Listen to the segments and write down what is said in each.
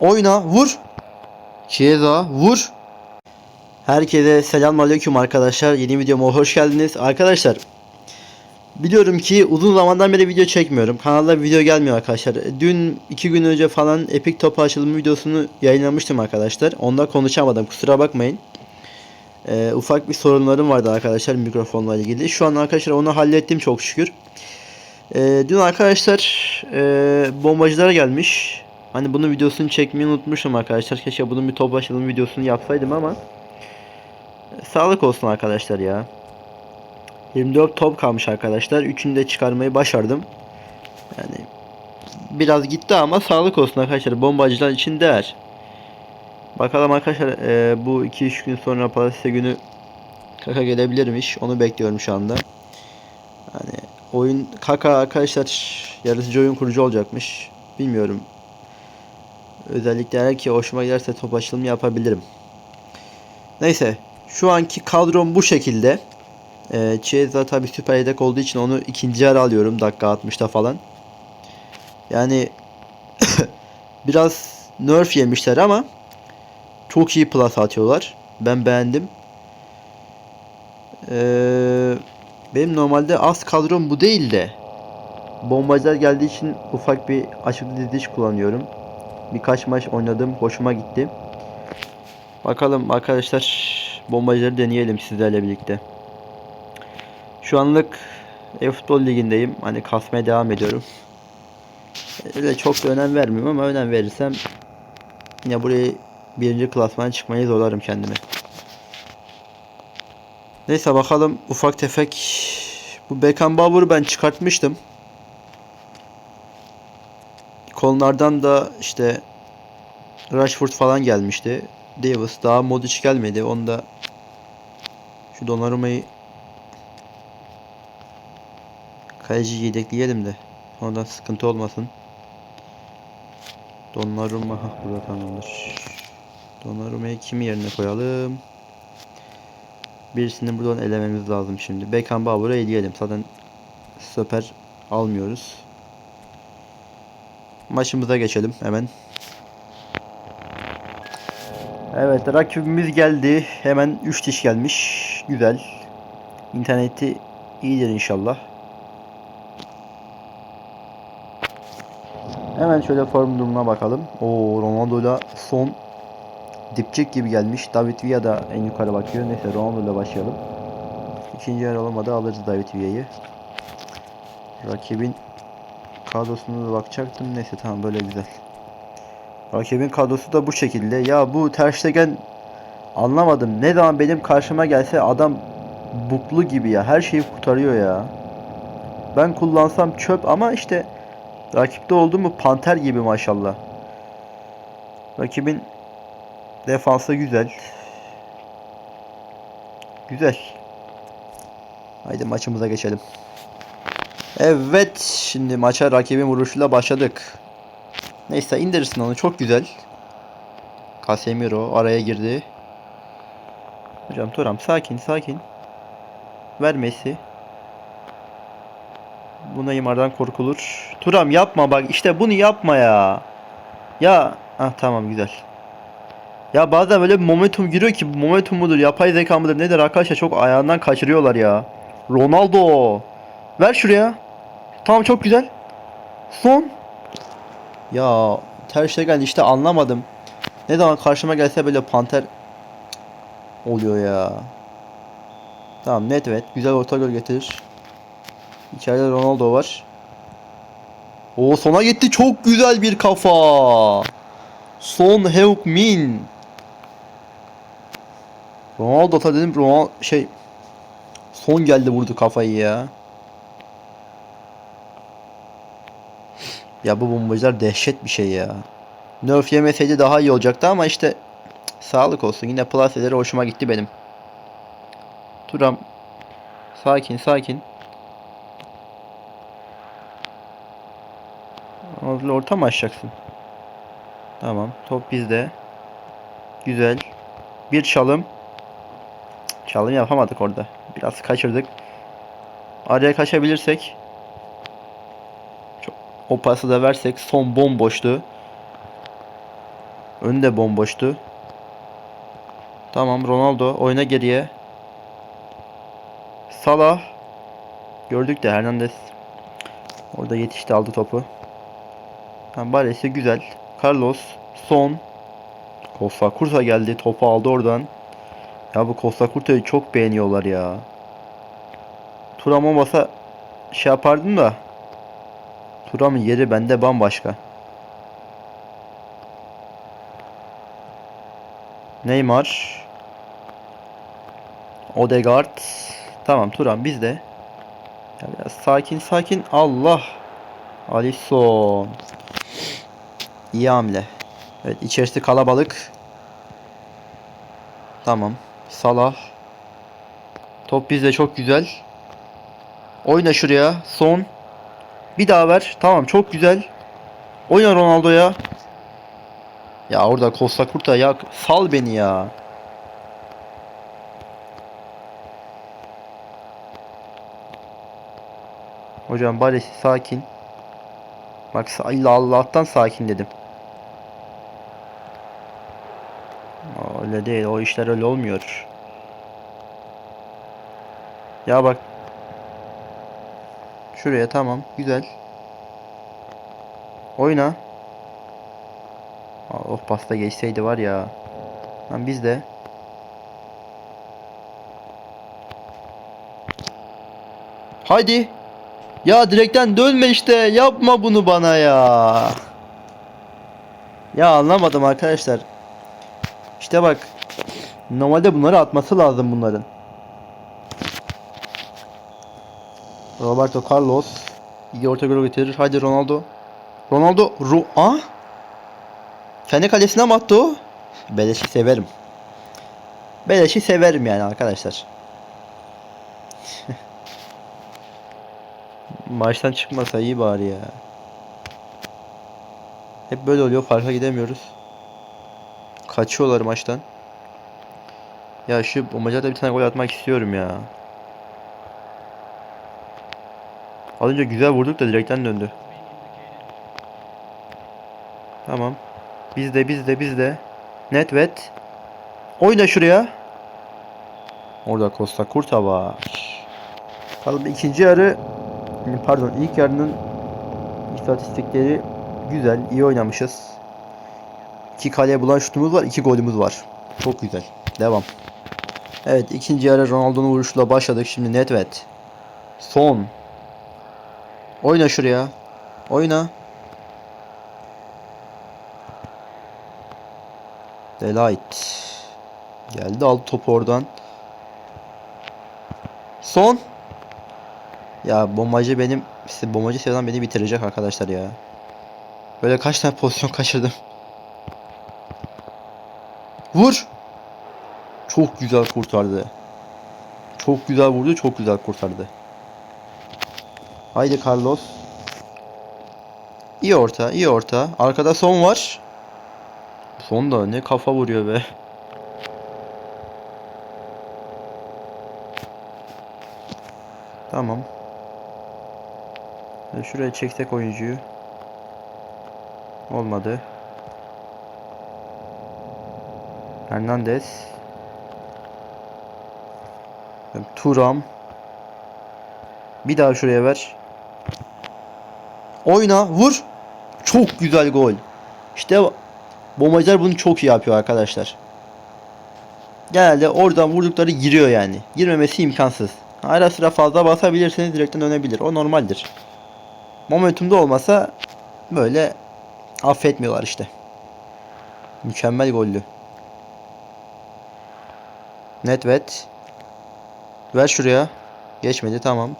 Oyna vur. Chiesa vur. Herkese selamünaleyküm arkadaşlar. Yeni videoma hoş geldiniz. Arkadaşlar biliyorum ki uzun zamandan beri video çekmiyorum. Kanalda video gelmiyor arkadaşlar. Dün iki gün önce falan Epic Top açılımı videosunu yayınlamıştım arkadaşlar. Onda konuşamadım kusura bakmayın. Ee, ufak bir sorunlarım vardı arkadaşlar mikrofonla ilgili. Şu an arkadaşlar onu hallettim çok şükür. Ee, dün arkadaşlar e, bombacılara gelmiş. Hani bunun videosunu çekmeyi unutmuşum arkadaşlar. Keşke bunun bir top açılımı videosunu yapsaydım ama e, sağlık olsun arkadaşlar ya. 24 top kalmış arkadaşlar. Üçünü de çıkarmayı başardım. Yani biraz gitti ama sağlık olsun arkadaşlar. Bombacılar için değer. Bakalım arkadaşlar e, bu 2-3 gün sonra pazartesi günü kaka gelebilirmiş. Onu bekliyorum şu anda. Hani oyun kaka arkadaşlar yaratıcı oyun kurucu olacakmış. Bilmiyorum. Özellikle eğer ki hoşuma giderse top açılımı yapabilirim. Neyse. Şu anki kadrom bu şekilde. Ee, Chiesa tabi süper yedek olduğu için onu ikinci yarı alıyorum dakika 60'ta falan. Yani biraz nerf yemişler ama çok iyi plus atıyorlar. Ben beğendim. Ee, benim normalde az kadrom bu değil de bombacılar geldiği için ufak bir açık diziş kullanıyorum. Birkaç maç oynadım. Hoşuma gitti. Bakalım arkadaşlar bombacıları deneyelim sizlerle birlikte. Şu anlık e-futbol ligindeyim. Hani kasmaya devam ediyorum. Öyle çok da önem vermiyorum ama önem verirsem yine burayı birinci klasmana çıkmayı zorlarım kendime. Neyse bakalım ufak tefek bu Beckenbauer'u ben çıkartmıştım. Konulardan da işte Rashford falan gelmişti. Davis daha Modric gelmedi. Onu da şu Donnarumma'yı kaleci yedekleyelim de ondan sıkıntı olmasın. Donnarumma ha burada tamamdır. Donnarumma'yı kim yerine koyalım? Birisini buradan elememiz lazım şimdi. Beckenbauer'ı eleyelim. Zaten stoper almıyoruz. Maçımıza geçelim hemen. Evet rakibimiz geldi. Hemen 3 diş gelmiş. Güzel. İnterneti iyidir inşallah. Hemen şöyle form durumuna bakalım. O Ronaldo'yla son dipçik gibi gelmiş. David Villa da en yukarı bakıyor. Neyse Ronaldo'yla başlayalım. İkinci yer olamadı alırız David Villa'yı. Rakibin kadrosuna da bakacaktım. Neyse tamam böyle güzel. Rakibin kadrosu da bu şekilde. Ya bu Ter Stegen anlamadım. Ne zaman benim karşıma gelse adam buklu gibi ya. Her şeyi kurtarıyor ya. Ben kullansam çöp ama işte rakipte oldu mu panter gibi maşallah. Rakibin defansı güzel. Güzel. Haydi maçımıza geçelim. Evet, şimdi maça rakibin vuruşuyla başladık. Neyse indirirsin onu çok güzel. Casemiro araya girdi. Hocam Turam sakin sakin. Ver Messi. Bu Neymar'dan korkulur. Turam yapma bak işte bunu yapma ya. Ya ah tamam güzel. Ya bazen böyle bir momentum giriyor ki momentum mudur yapay zeka mıdır nedir arkadaşlar çok ayağından kaçırıyorlar ya. Ronaldo. Ver şuraya. Tamam çok güzel. Son. Ya Ter Stegen işte anlamadım. Ne zaman karşıma gelse böyle panter oluyor ya. Tamam net evet. Güzel orta gol getirir. İçeride Ronaldo var. O sona gitti. Çok güzel bir kafa. Son Heung-min. Ronaldo ta dedim Ronaldo şey son geldi vurdu kafayı ya. Ya bu bombacılar dehşet bir şey ya. Nerf yemeseydi daha iyi olacaktı ama işte sağlık olsun. Yine plaseleri hoşuma gitti benim. Turam sakin sakin. Orada orta mı açacaksın? Tamam. Top bizde. Güzel. Bir çalım. Çalım yapamadık orada. Biraz kaçırdık. Araya kaçabilirsek. Çok O pası da versek son bomboştu. Önde bomboştu. Tamam Ronaldo oyna geriye. Salah. Gördük de Hernandez. Orada yetişti aldı topu. Baresi güzel. Carlos. Son. Costa Curta geldi. Topu aldı oradan. Ya bu Costa çok beğeniyorlar ya. Turam olmasa şey yapardım da. Turam'ın yeri bende bambaşka. Neymar. Odegaard. Tamam Turan bizde. Biraz sakin sakin. Allah. Alisson. İyi hamle. Evet içerisi kalabalık. Tamam. Salah. Top bizde çok güzel. Oyna şuraya. Son. Bir daha ver. Tamam çok güzel. Oyna Ronaldo'ya. Ya orada Costa Curta ya sal beni ya. Hocam bari sakin. Bak illa Allah'tan sakin dedim. Öyle değil. O işler öyle olmuyor. Ya bak. Şuraya tamam. Güzel. Oyna. Oh pasta geçseydi var ya. Lan biz de. Haydi. Ya direkten dönme işte. Yapma bunu bana ya. Ya anlamadım arkadaşlar. İşte bak. Normalde bunları atması lazım bunların. Roberto Carlos. İyi orta gol getirir. Haydi Ronaldo. Ronaldo. Ro ah? Kendi kalesine mi attı o? Beleşi severim. Beleşi severim yani arkadaşlar. Maçtan çıkmasa iyi bari ya. Hep böyle oluyor farka gidemiyoruz. Kaçıyorlar maçtan. Ya şu maçta bir tane gol atmak istiyorum ya. Az önce güzel vurduk da direkten döndü. Tamam. Bizde bizde bizde. Netvet. Oyna şuraya. Orada Costa Curta var. Bakalım ikinci yarı pardon ilk yarının istatistikleri güzel. iyi oynamışız. İki kaleye bulan şutumuz var. iki golümüz var. Çok güzel. Devam. Evet ikinci yarı Ronaldo'nun vuruşuyla başladık. Şimdi Netvet. Son. Oyna şuraya. Oyna. Delight. Geldi aldı topu oradan. Son. Ya bombacı benim bombacı sevdan beni bitirecek arkadaşlar ya. Böyle kaç tane pozisyon kaçırdım. Vur. Çok güzel kurtardı. Çok güzel vurdu, çok güzel kurtardı. Haydi Carlos. İyi orta, iyi orta. Arkada son var. Son da ne kafa vuruyor be. Tamam. Şuraya çeksek oyuncuyu. Olmadı. Hernandez. Turam. Bir daha şuraya ver. Oyna, vur. Çok güzel gol. İşte bombacılar bunu çok iyi yapıyor arkadaşlar. Genelde oradan vurdukları giriyor yani. Girmemesi imkansız. Ara sıra fazla basabilirseniz direkten dönebilir. O normaldir. Momentumda olmasa böyle affetmiyorlar işte. Mükemmel gollü. Netvet. Ver şuraya. Geçmedi tamam.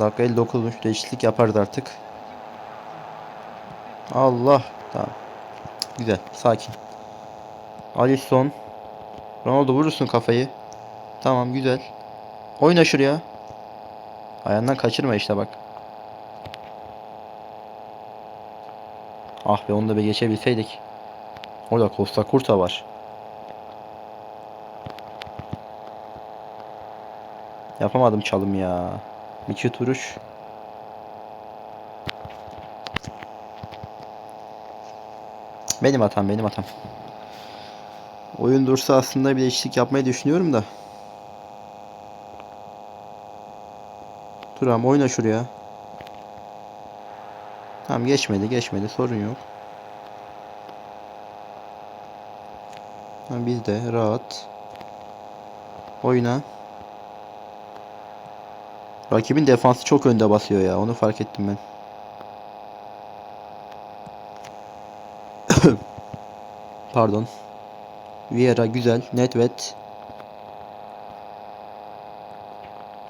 Dakika 59'muş değişiklik yaparız artık. Allah. Tamam. Güzel. Sakin. Alisson. Ronaldo vurursun kafayı. Tamam güzel. Oyna şuraya. Ayağından kaçırma işte bak. Ah be onu da bir geçebilseydik. Orada Costa Curta var. Yapamadım çalım ya. İki turuş. Benim hatam benim hatam. Oyun dursa aslında bir değişiklik yapmayı düşünüyorum da. Turam oyna şuraya. Tamam geçmedi geçmedi sorun yok. Tamam biz de rahat. Oyna. Rakibin defansı çok önde basıyor ya onu fark ettim ben. Pardon. Vieira güzel. Netvet.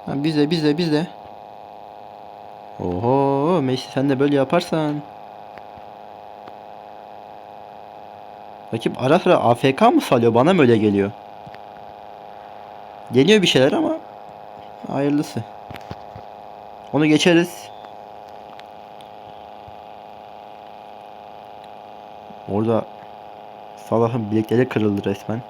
Ha, bizde bizde bizde. Oho Messi sen de böyle yaparsan. Rakip ara sıra AFK mı salıyor? Bana mı öyle geliyor? Deniyor bir şeyler ama hayırlısı. Onu geçeriz. Orada Salah'ın bilekleri kırıldı resmen.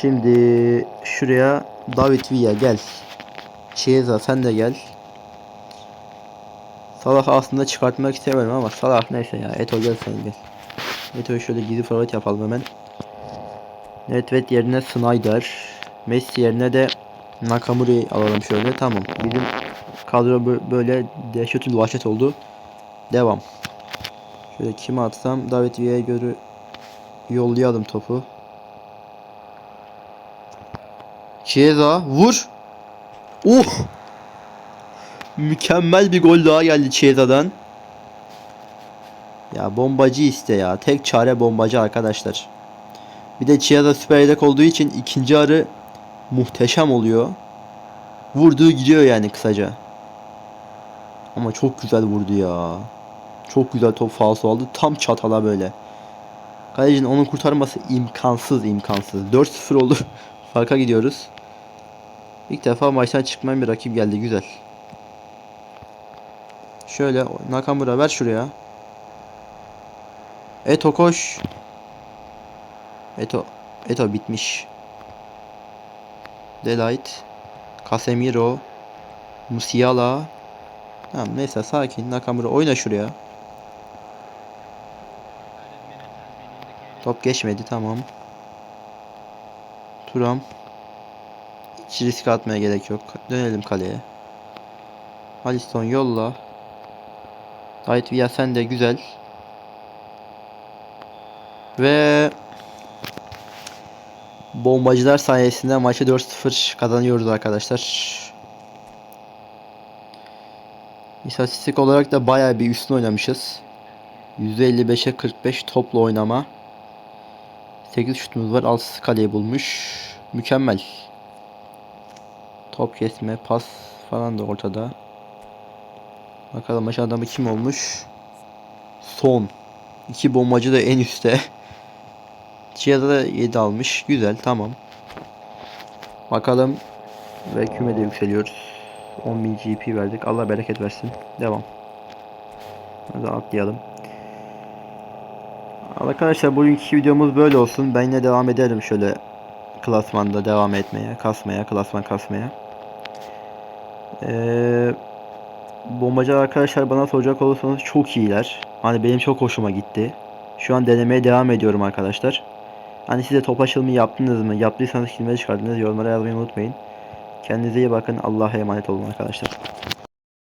Şimdi şuraya David Villa gel. Chiesa sen de gel. Salah'ı aslında çıkartmak istemiyorum ama Salah neyse ya. Eto gel sen gel. Eto'yu şöyle gizli forvet yapalım hemen. Nedved yerine Snyder. Messi yerine de Nakamura'yı alalım şöyle. Tamam. Bizim kadro bö- böyle dehşetli vahşet oldu. Devam. Şöyle kime atsam David Villa'ya göre yollayalım topu. Chiesa vur. Uh! Mükemmel bir gol daha geldi Chiesa'dan. Ya bombacı iste ya. Tek çare bombacı arkadaşlar. Bir de Chiesa süper yedek olduğu için ikinci arı muhteşem oluyor. Vurduğu gidiyor yani kısaca. Ama çok güzel vurdu ya. Çok güzel top falso aldı. Tam çatala böyle. Kalecinin onu kurtarması imkansız imkansız. 4-0 oldu. Farka gidiyoruz. İlk defa maçtan çıkmayan bir rakip geldi. Güzel. Şöyle Nakamura ver şuraya. Eto koş. Eto Eto bitmiş. Delight. Casemiro. Musiala. Tamam neyse sakin. Nakamura oyna şuraya. Top geçmedi tamam. Turam. Hiç risk atmaya gerek yok. Dönelim kaleye. Alisson yolla. David Villa sen de güzel. Ve bombacılar sayesinde maçı 4-0 kazanıyoruz arkadaşlar. İstatistik olarak da bayağı bir üstün oynamışız. %55'e 45 toplu oynama. 8 şutumuz var. 6 kaleyi bulmuş. Mükemmel. Top kesme, pas falan da ortada. Bakalım maç adamı kim olmuş? Son. İki bombacı da en üstte. Chia'da da 7 almış. Güzel tamam. Bakalım. Ve kümede yükseliyoruz. 10.000 GP verdik. Allah bereket versin. Devam. Hadi atlayalım. Arkadaşlar bugünkü videomuz böyle olsun. Ben yine devam ederim şöyle klasmanda devam etmeye, kasmaya, klasman kasmaya. Ee, bombacı arkadaşlar bana soracak olursanız çok iyiler. Hani benim çok hoşuma gitti. Şu an denemeye devam ediyorum arkadaşlar. Hani size top açılımı yaptınız mı? Yaptıysanız kimleri çıkardınız? Yorumlara yazmayı unutmayın. Kendinize iyi bakın. Allah'a emanet olun arkadaşlar.